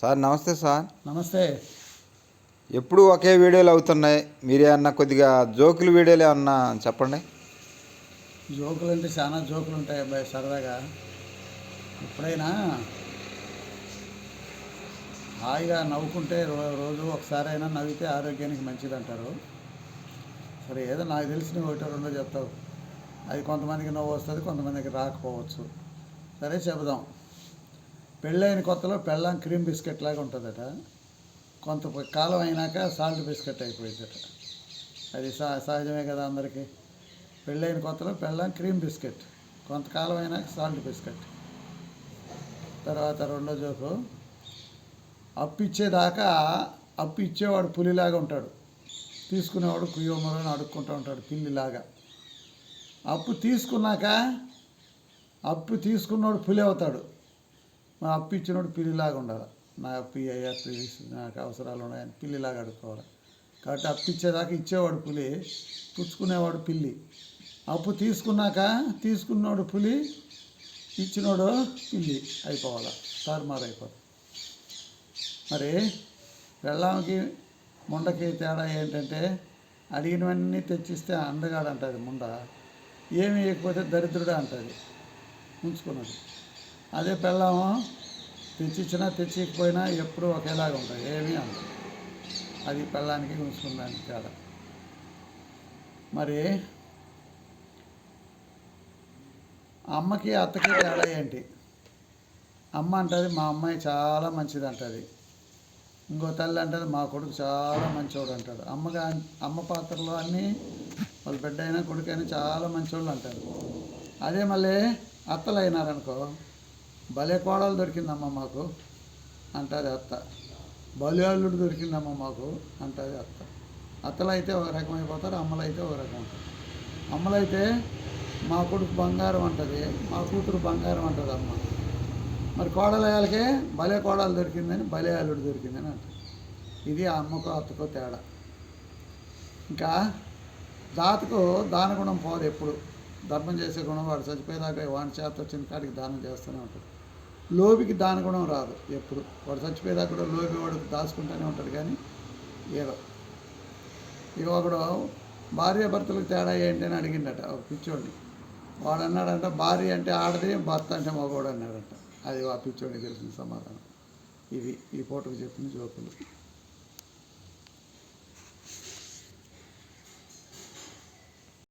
Sir నమస్తే sir. నమస్తే. ఎప్పుడు ఒకే వీడియోలు అవుతున్నాయి. మీరే అన్న కొద్దిగా జోకులు వీడియోలు ఏమన్నా చెప్పండి. జోకులు అంటే చాలా జోకులు ఉంటాయి అబ్బాయి సరదాగా. ఎప్పుడైనా హాయిగా నవ్వుకుంటే రోజు ఒకసారైనా నవ్వితే ఆరోగ్యానికి మంచిది అంటారు సరే ఏదో నాకు తెలిసిన ఒకటో రెండో చెప్తావు. అది కొంతమందికి నవ్వు వస్తుంది కొంతమందికి రాకపోవచ్చు. సరే చెబుదాం. పెళ్ళైన కొత్తలో పెళ్ళాం క్రీమ్ బిస్కెట్ లాగా ఉంటుందట. కొంత కాలం అయినాక సాల్ట్ బిస్కెట్ అయిపోయిందట. అది సహ సహజమే కదా అందరికీ. పెళ్ళైన కొత్తలో పెళ్ళాం క్రీమ్ బిస్కెట్. కొంతకాలం అయినాక సాల్ట్ బిస్కెట్. తర్వాత రెండో జోకు అప్పు ఇచ్చేదాకా అప్పు ఇచ్చేవాడు పులిలాగా ఉంటాడు. తీసుకునేవాడు కుయ్యోమరని అడుక్కుంటూ ఉంటాడు పిల్లిలాగా. అప్పు తీసుకున్నాక అప్పు తీసుకున్నవాడు పులి అవుతాడు. మా అప్పు ఇచ్చినోడు పిల్లిలాగా ఉండాలి? నా అప్పు అయ్యా ప్లీజ్ నాకు అవసరాలు ఉన్నాయని పిల్లిలాగా అడుక్కోవాలి? కాబట్టి అప్పు ఇచ్చేదాకా ఇచ్చేవాడు పులి పుచ్చుకునేవాడు పిల్లి. అప్పు తీసుకున్నాక తీసుకున్నాడు పులి ఇచ్చినోడు పిల్లి అయిపోవాలి? తారుమారు అయిపోతుంది మరి పెళ్ళాంకి ముండకి తేడా ఏంటంటే అడిగినవన్నీ తెచ్చిస్తే అందగాడు అంటుంది ముండ. ఏమి ఇవ్వకపోతే దరిద్రుడు అంటుంది ఉంచుకున్నది. అదే పెళ్ళాము తెచ్చిచ్చినా తెచ్చికపోయినా ఎప్పుడూ ఒకేలాగా ఉంటుంది ఏమీ అందదు అది పెళ్ళానికి ఉంచుకున్నానికి తేడా. మరి అమ్మకి అత్తకి తేడా ఏంటి? అమ్మ అంటది మా అమ్మాయి చాలా మంచిది అంటుంది ఇంకో తల్లి అంటది మా కొడుకు చాలా మంచోడు అంటాడు అమ్మగా అమ్మ పాత్రలో అన్నీ వాళ్ళ బిడ్డ అయినా కొడుకు అయినా చాలా మంచోళ్ళు అంటారు. అదే మళ్ళీ అత్తలు అయినారనుకో భలే కోడలు దొరికిందమ్మ మాకు అంటారు అత్త. బలి అల్లుడు దొరికిందమ్మ మాకు అంటారు అత్త. అత్తలు అయితే ఒక రకం అయిపోతారు అమ్మలు అయితే ఒక రకం. ఉంటారు అమ్మలైతే మా కొడుకు బంగారం అంటది మా కూతురు బంగారం అంటది అమ్మ. మరి కోడలయాలకే భలే కోడలు దొరికిందని భలే అల్లుడు దొరికిందని అంటారు. ఇది ఆ అమ్మకో అత్తకో తేడా. ఇంకా దాతకు దాన గుణం పోదు ఎప్పుడు. ధర్మం చేసే గుణం వాడు చచ్చిపోయేదాకా వాడి చేత వచ్చిన కాడికి దానం చేస్తూనే ఉంటాడు. లోబికి దాని గుణం రాదు ఎప్పుడు. వాడు చచ్చిపోయేదాకా కూడా లోబి వాడు దాచుకుంటూనే ఉంటాడు కానీ ఏదో ఇక ఒకడు భార్య భర్తలకు తేడా ఏంటి అని అడిగిండట ఒక పిచ్చోడిని. వాడు అన్నాడంట భార్య అంటే ఆడది భర్త అంటే మగవాడు అన్నాడంట. అది ఆ పిచ్చోడికి తెలిసిన సమాధానం. ఇది ఈ పూటకు చెప్పిన జోకులు.